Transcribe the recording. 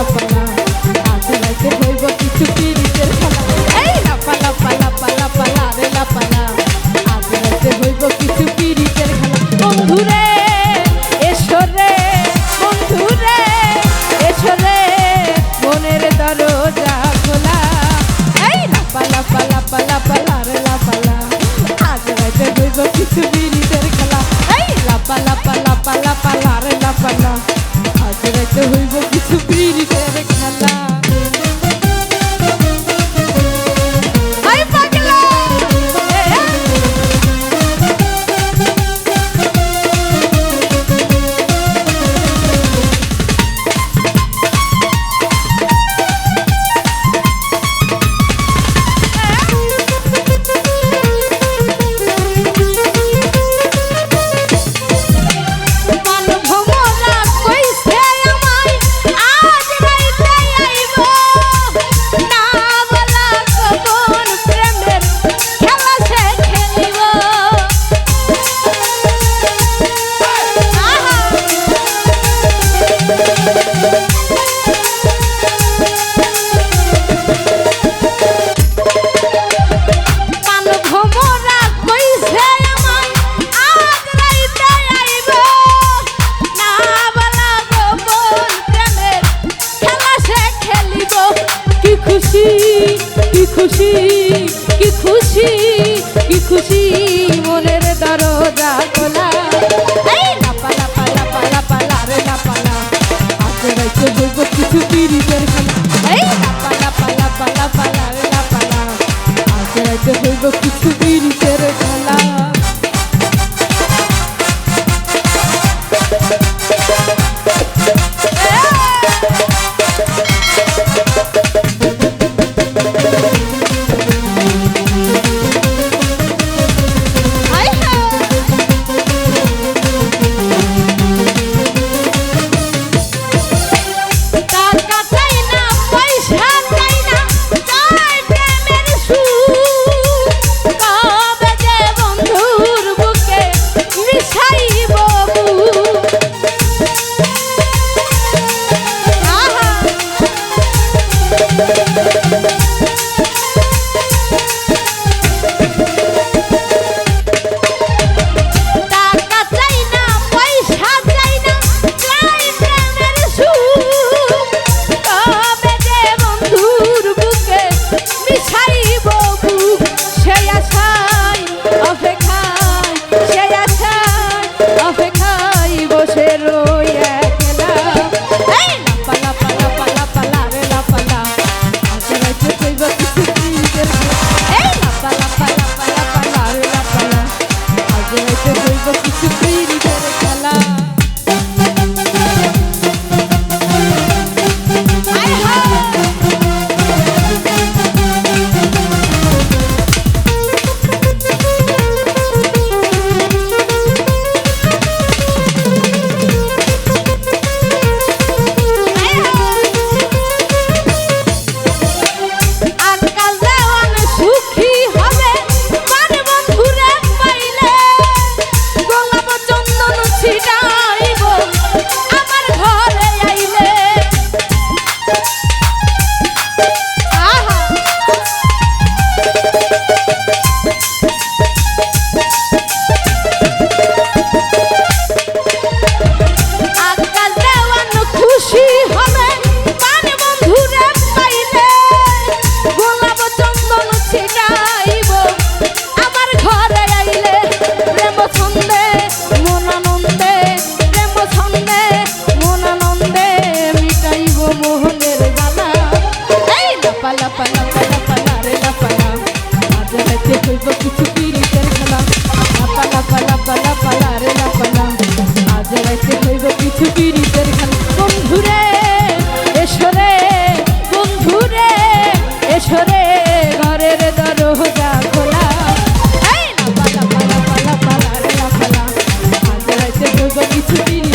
La pala, la pala, la pala, la pala. Atrás te voy Subir খেলা। খুশি, মনের দরজা খোলা। পালা পালা পালা পালা রে না পালা আসে রাইতে বলব কিছু পিরিতের খানা পালা পালা পালা পালা রে না পালা আসে রাইতে to be